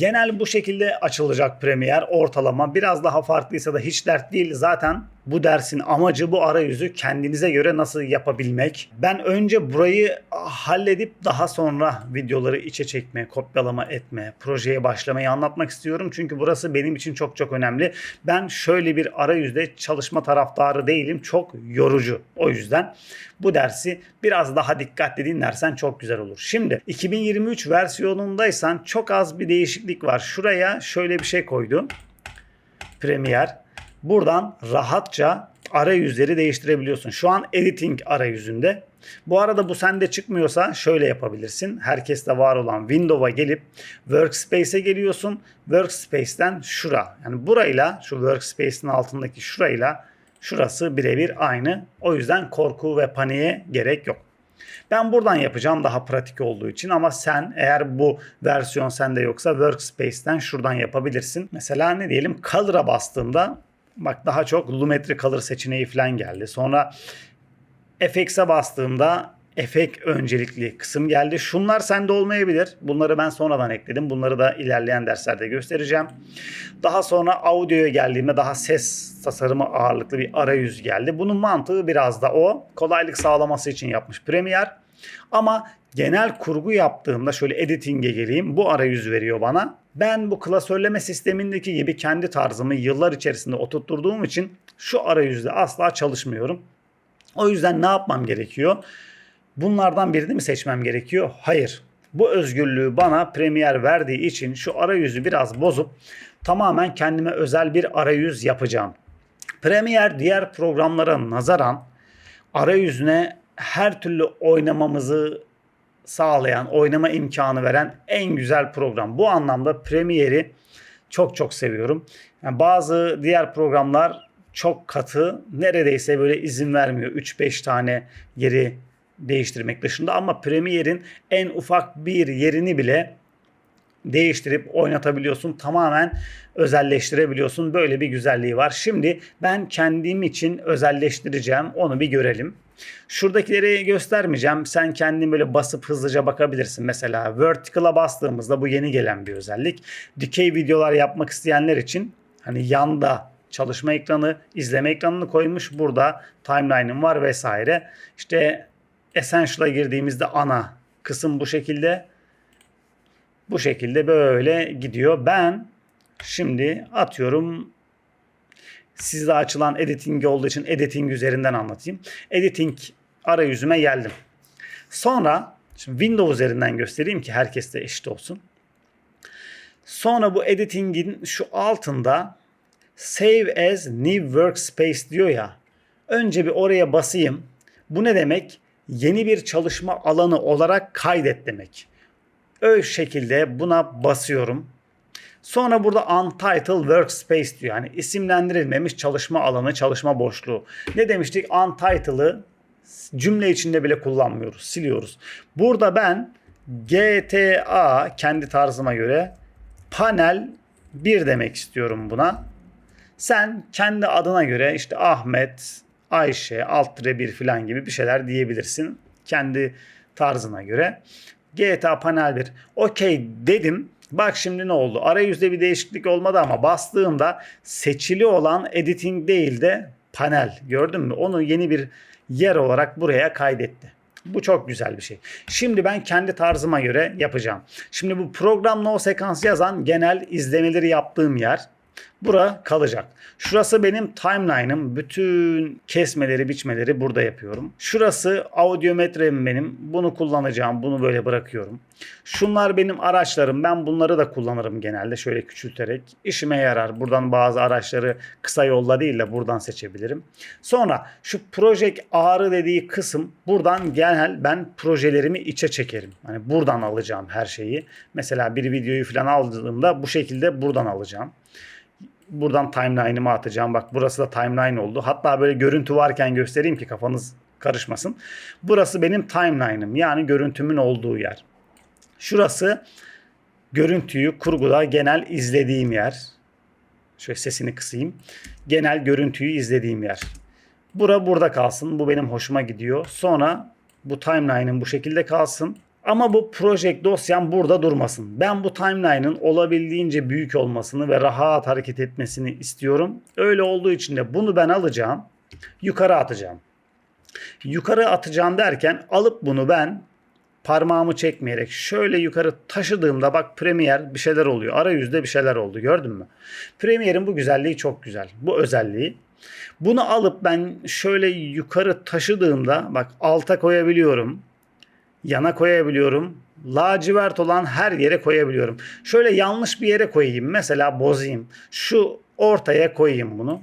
Genel bu şekilde açılacak Premiere ortalama. Biraz daha farklıysa da hiç dert değil. Zaten bu dersin amacı bu arayüzü kendinize göre nasıl yapabilmek. Ben önce burayı halledip daha sonra videoları içe çekme, kopyalama etme, projeye başlamayı anlatmak istiyorum. Çünkü burası benim için çok çok önemli. Ben şöyle bir arayüzde çalışma taraftarı değilim. Çok yorucu. O yüzden bu dersi biraz daha dikkatli dinlersen çok güzel olur. Şimdi 2023 versiyonundaysan çok az bir değişiklik var. Şuraya şöyle bir şey koydum. Premiere. Buradan rahatça arayüzleri değiştirebiliyorsun. Şu an editing arayüzünde. Bu arada bu sende çıkmıyorsa şöyle yapabilirsin. Herkeste var olan Windows'a gelip Workspace'e geliyorsun. Workspace'ten şura. Yani burayla şu Workspace'in altındaki şurayla şurası birebir aynı. O yüzden korku ve paniğe gerek yok. Ben buradan yapacağım daha pratik olduğu için ama sen eğer bu versiyon sende yoksa Workspace'ten şuradan yapabilirsin. Mesela ne diyelim Color'a bastığımda bak daha çok Lumetri Color seçeneği falan geldi. Sonra FX'e bastığımda efekt öncelikli kısım geldi. Şunlar sende olmayabilir. Bunları ben sonradan ekledim. Bunları da ilerleyen derslerde göstereceğim. Daha sonra audioya geldiğimde daha ses tasarımı ağırlıklı bir arayüz geldi. Bunun mantığı biraz da o. Kolaylık sağlaması için yapmış Premiere. Ama genel kurgu yaptığımda şöyle editing'e geleyim. Bu arayüz veriyor bana. Ben bu klasörleme sistemindeki gibi kendi tarzımı yıllar içerisinde oturtturduğum için şu arayüzde asla çalışmıyorum. O yüzden ne yapmam gerekiyor? Bunlardan birini mi seçmem gerekiyor? Hayır. Bu özgürlüğü bana Premiere verdiği için şu arayüzü biraz bozup tamamen kendime özel bir arayüz yapacağım. Premiere diğer programlara nazaran arayüzüne her türlü oynamamızı sağlayan, oynama imkanı veren en güzel program. Bu anlamda Premiere'i çok çok seviyorum. Yani bazı diğer programlar çok katı, neredeyse böyle izin vermiyor. 3-5 tane yeri değiştirmek dışında ama Premiere'in en ufak bir yerini bile değiştirip oynatabiliyorsun. Tamamen özelleştirebiliyorsun. Böyle bir güzelliği var. Şimdi ben kendim için özelleştireceğim. Onu bir görelim. Şuradakileri göstermeyeceğim. Sen kendin böyle basıp hızlıca bakabilirsin. Mesela vertical'a bastığımızda bu yeni gelen bir özellik. Dikey videolar yapmak isteyenler için hani yanda çalışma ekranı, izleme ekranını koymuş. Burada timeline'ım var vesaire. İşte Essential'a girdiğimizde ana kısım bu şekilde. Bu şekilde böyle gidiyor. Ben şimdi atıyorum sizde açılan editing olduğu için editing üzerinden anlatayım. Editing arayüzüme geldim. Sonra şimdi Windows üzerinden göstereyim ki herkes de eşit olsun. Sonra bu editing'in şu altında Save as New Workspace diyor ya. Önce bir oraya basayım. Bu ne demek? Yeni bir çalışma alanı olarak kaydet demek. Öyle şekilde buna basıyorum. Sonra burada Untitled Workspace diyor. Yani isimlendirilmemiş çalışma alanı, çalışma boşluğu. Ne demiştik? Untitled'ı cümle içinde bile kullanmıyoruz, siliyoruz. Burada ben GTA kendi tarzıma göre panel 1 demek istiyorum buna. Sen kendi adına göre işte Ahmet, Ayşe, alt tire 1 falan gibi bir şeyler diyebilirsin. Kendi tarzına göre. GTA panel 1. Okey dedim. Bak şimdi ne oldu? Arayüzde bir değişiklik olmadı ama bastığımda seçili olan editing değil de panel. Gördün mü? Onu yeni bir yer olarak buraya kaydetti. Bu çok güzel bir şey. Şimdi ben kendi tarzıma göre yapacağım. Şimdi bu program no sekans yazan genel izlemeleri yaptığım yer. Bura kalacak. Şurası benim timeline'ım. Bütün kesmeleri, biçmeleri burada yapıyorum. Şurası audiometrem benim. Bunu kullanacağım. Bunu böyle bırakıyorum. Şunlar benim araçlarım. Ben bunları da kullanırım genelde şöyle küçülterek. İşime yarar. Buradan bazı araçları kısa yolla değil de buradan seçebilirim. Sonra şu Project ağrı dediği kısım buradan genel ben projelerimi içe çekerim. Hani buradan alacağım her şeyi. Mesela bir videoyu falan aldığımda bu şekilde buradan alacağım buradan timeline'ımı atacağım. Bak burası da timeline oldu. Hatta böyle görüntü varken göstereyim ki kafanız karışmasın. Burası benim timeline'ım. Yani görüntümün olduğu yer. Şurası görüntüyü kurguda genel izlediğim yer. Şöyle sesini kısayım. Genel görüntüyü izlediğim yer. Bura burada kalsın. Bu benim hoşuma gidiyor. Sonra bu timeline'ım bu şekilde kalsın. Ama bu project dosyam burada durmasın. Ben bu timeline'ın olabildiğince büyük olmasını ve rahat hareket etmesini istiyorum. Öyle olduğu için de bunu ben alacağım. Yukarı atacağım. Yukarı atacağım derken alıp bunu ben parmağımı çekmeyerek şöyle yukarı taşıdığımda bak Premiere bir şeyler oluyor. Arayüzde bir şeyler oldu gördün mü? Premiere'in bu güzelliği çok güzel. Bu özelliği. Bunu alıp ben şöyle yukarı taşıdığımda bak alta koyabiliyorum. Yana koyabiliyorum. Lacivert olan her yere koyabiliyorum. Şöyle yanlış bir yere koyayım. Mesela bozayım. Şu ortaya koyayım bunu.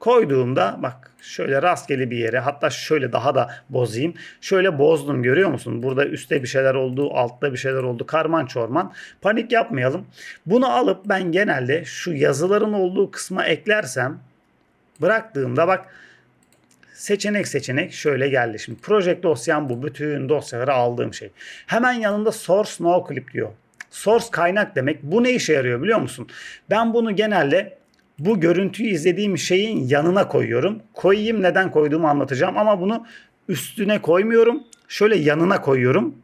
Koyduğumda bak şöyle rastgele bir yere hatta şöyle daha da bozayım. Şöyle bozdum görüyor musun? Burada üstte bir şeyler oldu, altta bir şeyler oldu. Karman çorman. Panik yapmayalım. Bunu alıp ben genelde şu yazıların olduğu kısma eklersem bıraktığımda bak seçenek seçenek şöyle geldi. Şimdi project dosyam bu. Bütün dosyaları aldığım şey. Hemen yanında source no clip diyor. Source kaynak demek. Bu ne işe yarıyor biliyor musun? Ben bunu genelde bu görüntüyü izlediğim şeyin yanına koyuyorum. Koyayım neden koyduğumu anlatacağım ama bunu üstüne koymuyorum. Şöyle yanına koyuyorum.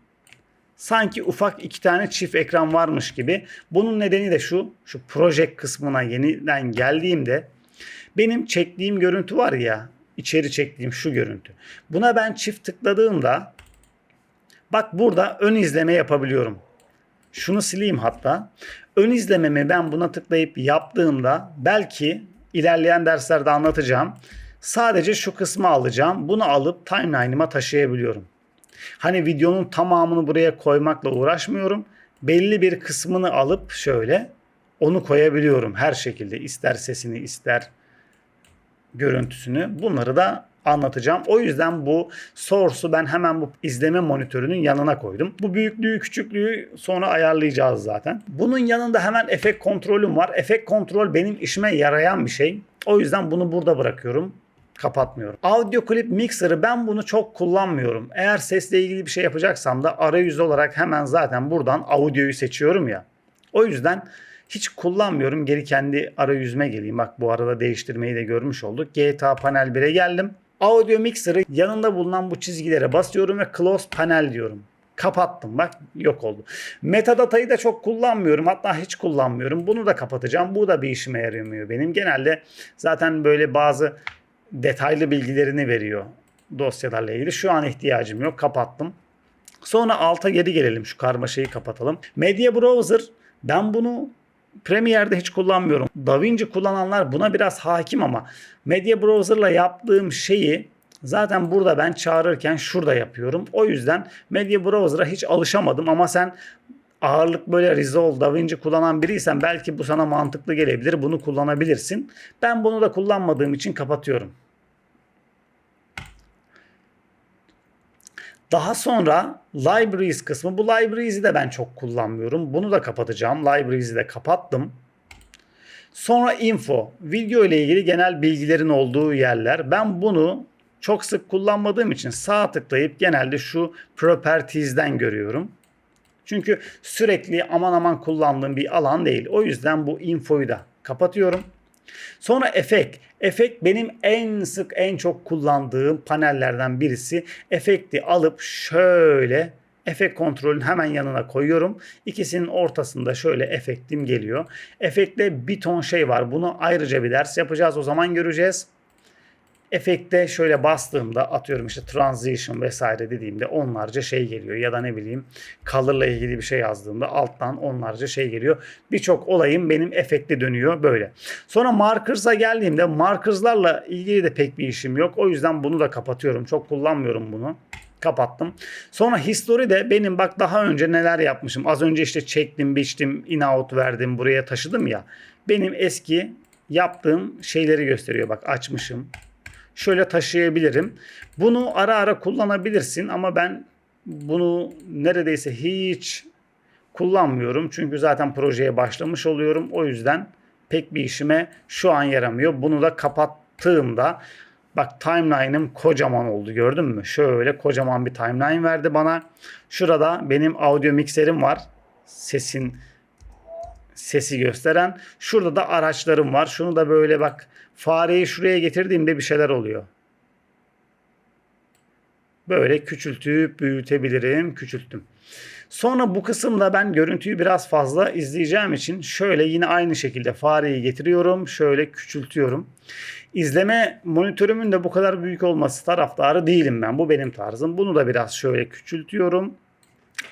Sanki ufak iki tane çift ekran varmış gibi. Bunun nedeni de şu. Şu project kısmına yeniden geldiğimde benim çektiğim görüntü var ya içeri çektiğim şu görüntü. Buna ben çift tıkladığımda bak burada ön izleme yapabiliyorum. Şunu sileyim hatta. Ön izlememi ben buna tıklayıp yaptığımda belki ilerleyen derslerde anlatacağım. Sadece şu kısmı alacağım. Bunu alıp timeline'ıma taşıyabiliyorum. Hani videonun tamamını buraya koymakla uğraşmıyorum. Belli bir kısmını alıp şöyle onu koyabiliyorum her şekilde. İster sesini ister görüntüsünü bunları da anlatacağım. O yüzden bu source'u ben hemen bu izleme monitörünün yanına koydum. Bu büyüklüğü küçüklüğü sonra ayarlayacağız zaten. Bunun yanında hemen efekt kontrolüm var. Efekt kontrol benim işime yarayan bir şey. O yüzden bunu burada bırakıyorum kapatmıyorum. Audio Clip Mixer'ı ben bunu çok kullanmıyorum. Eğer sesle ilgili bir şey yapacaksam da arayüz olarak hemen zaten buradan audioyu seçiyorum ya. O yüzden hiç kullanmıyorum. Geri kendi arayüzüme geleyim. Bak bu arada değiştirmeyi de görmüş olduk. GTA Panel 1'e geldim. Audio Mixer'ı yanında bulunan bu çizgilere basıyorum ve Close Panel diyorum. Kapattım bak yok oldu. Metadata'yı da çok kullanmıyorum. Hatta hiç kullanmıyorum. Bunu da kapatacağım. Bu da bir işime yaramıyor benim. Genelde zaten böyle bazı detaylı bilgilerini veriyor dosyalarla ilgili. Şu an ihtiyacım yok. Kapattım. Sonra alta geri gelelim. Şu karmaşayı kapatalım. Media Browser ben bunu Premiere'de hiç kullanmıyorum. DaVinci kullananlar buna biraz hakim ama Media Browser'la yaptığım şeyi zaten burada ben çağırırken şurada yapıyorum. O yüzden Media Browser'a hiç alışamadım ama sen ağırlık böyle Resolve, DaVinci kullanan biriysen belki bu sana mantıklı gelebilir. Bunu kullanabilirsin. Ben bunu da kullanmadığım için kapatıyorum. Daha sonra libraries kısmı. Bu libraries'i de ben çok kullanmıyorum. Bunu da kapatacağım. Libraries'i de kapattım. Sonra info. Video ile ilgili genel bilgilerin olduğu yerler. Ben bunu çok sık kullanmadığım için sağ tıklayıp genelde şu properties'den görüyorum. Çünkü sürekli aman aman kullandığım bir alan değil. O yüzden bu infoyu da kapatıyorum. Sonra efekt. Efekt benim en sık en çok kullandığım panellerden birisi. Efekti alıp şöyle efekt kontrolün hemen yanına koyuyorum. İkisinin ortasında şöyle efektim geliyor. Efekte bir ton şey var. Bunu ayrıca bir ders yapacağız. O zaman göreceğiz efekte şöyle bastığımda atıyorum işte transition vesaire dediğimde onlarca şey geliyor ya da ne bileyim color'la ilgili bir şey yazdığımda alttan onlarca şey geliyor. Birçok olayım benim efekte dönüyor böyle. Sonra markers'a geldiğimde markers'larla ilgili de pek bir işim yok. O yüzden bunu da kapatıyorum. Çok kullanmıyorum bunu kapattım. Sonra history de benim bak daha önce neler yapmışım. Az önce işte çektim, biçtim, in out verdim, buraya taşıdım ya. Benim eski yaptığım şeyleri gösteriyor. Bak açmışım şöyle taşıyabilirim. Bunu ara ara kullanabilirsin ama ben bunu neredeyse hiç kullanmıyorum. Çünkü zaten projeye başlamış oluyorum. O yüzden pek bir işime şu an yaramıyor. Bunu da kapattığımda bak timeline'ım kocaman oldu gördün mü? Şöyle kocaman bir timeline verdi bana. Şurada benim audio mikserim var. Sesin sesi gösteren. Şurada da araçlarım var. Şunu da böyle bak fareyi şuraya getirdiğimde bir şeyler oluyor. Böyle küçültüp büyütebilirim. Küçülttüm. Sonra bu kısımda ben görüntüyü biraz fazla izleyeceğim için şöyle yine aynı şekilde fareyi getiriyorum. Şöyle küçültüyorum. İzleme monitörümün de bu kadar büyük olması taraftarı değilim ben. Bu benim tarzım. Bunu da biraz şöyle küçültüyorum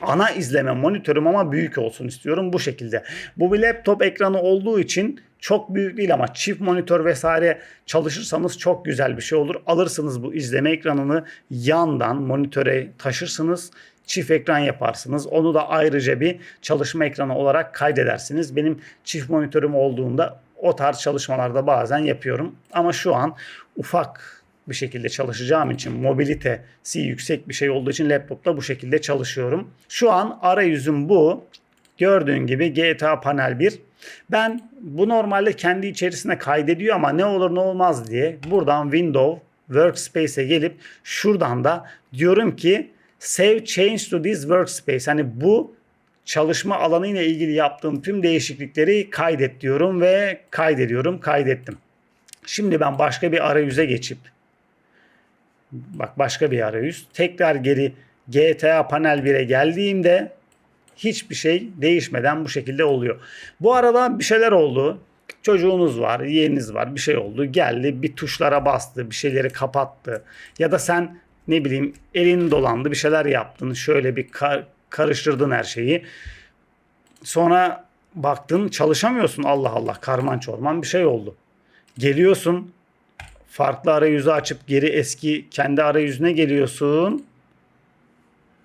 ana izleme monitörüm ama büyük olsun istiyorum bu şekilde. Bu bir laptop ekranı olduğu için çok büyük değil ama çift monitör vesaire çalışırsanız çok güzel bir şey olur. Alırsınız bu izleme ekranını yandan monitöre taşırsınız. Çift ekran yaparsınız. Onu da ayrıca bir çalışma ekranı olarak kaydedersiniz. Benim çift monitörüm olduğunda o tarz çalışmalarda bazen yapıyorum. Ama şu an ufak bir şekilde çalışacağım için mobilitesi yüksek bir şey olduğu için laptopta bu şekilde çalışıyorum. Şu an arayüzüm bu. Gördüğün gibi GTA Panel 1. Ben bu normalde kendi içerisine kaydediyor ama ne olur ne olmaz diye buradan Windows Workspace'e gelip şuradan da diyorum ki Save Change to this Workspace. Hani bu çalışma alanı ile ilgili yaptığım tüm değişiklikleri kaydet diyorum ve kaydediyorum. Kaydettim. Şimdi ben başka bir arayüze geçip bak başka bir arayüz. Tekrar geri GTA Panel 1'e geldiğimde hiçbir şey değişmeden bu şekilde oluyor. Bu arada bir şeyler oldu. Çocuğunuz var, yeğeniniz var, bir şey oldu. Geldi, bir tuşlara bastı, bir şeyleri kapattı. Ya da sen ne bileyim elin dolandı, bir şeyler yaptın. Şöyle bir kar- karıştırdın her şeyi. Sonra baktın çalışamıyorsun. Allah Allah karman çorman bir şey oldu. Geliyorsun farklı arayüzü açıp geri eski kendi arayüzüne geliyorsun.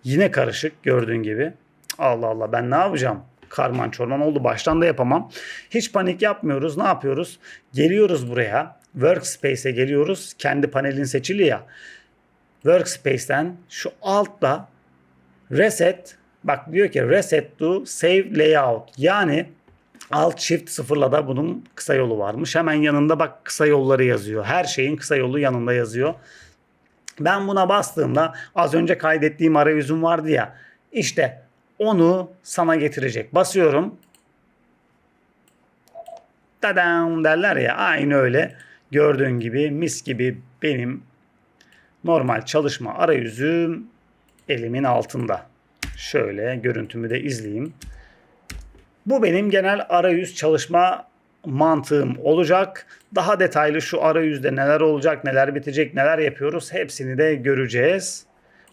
Yine karışık gördüğün gibi. Allah Allah ben ne yapacağım? Karman çorman oldu. Baştan da yapamam. Hiç panik yapmıyoruz. Ne yapıyoruz? Geliyoruz buraya. Workspace'e geliyoruz. Kendi panelin seçili ya. Workspace'ten şu altta reset bak diyor ki reset to save layout. Yani Alt Shift sıfırla da bunun kısa yolu varmış. Hemen yanında bak kısa yolları yazıyor. Her şeyin kısa yolu yanında yazıyor. Ben buna bastığımda az önce kaydettiğim arayüzüm vardı ya. İşte onu sana getirecek. Basıyorum. Tadam derler ya aynı öyle. Gördüğün gibi mis gibi benim normal çalışma arayüzüm elimin altında. Şöyle görüntümü de izleyeyim. Bu benim genel arayüz çalışma mantığım olacak. Daha detaylı şu arayüzde neler olacak, neler bitecek, neler yapıyoruz hepsini de göreceğiz.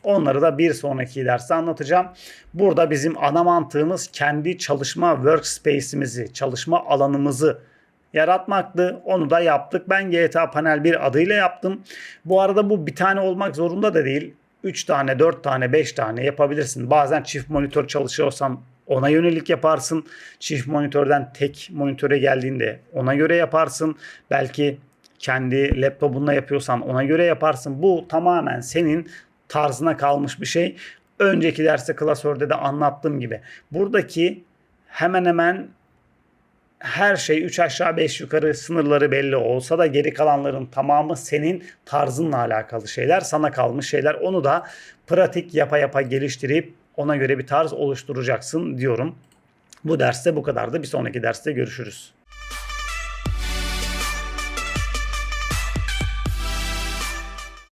Onları da bir sonraki derste anlatacağım. Burada bizim ana mantığımız kendi çalışma workspace'imizi, çalışma alanımızı yaratmaktı. Onu da yaptık. Ben GTA Panel 1 adıyla yaptım. Bu arada bu bir tane olmak zorunda da değil. 3 tane, 4 tane, 5 tane yapabilirsin. Bazen çift monitör çalışıyorsan ona yönelik yaparsın. Çift monitörden tek monitöre geldiğinde ona göre yaparsın. Belki kendi laptopunla yapıyorsan ona göre yaparsın. Bu tamamen senin tarzına kalmış bir şey. Önceki derste klasörde de anlattığım gibi. Buradaki hemen hemen her şey 3 aşağı 5 yukarı sınırları belli olsa da geri kalanların tamamı senin tarzınla alakalı şeyler, sana kalmış şeyler. Onu da pratik yapa yapa geliştirip ona göre bir tarz oluşturacaksın diyorum. Bu derste bu kadardı. Bir sonraki derste görüşürüz.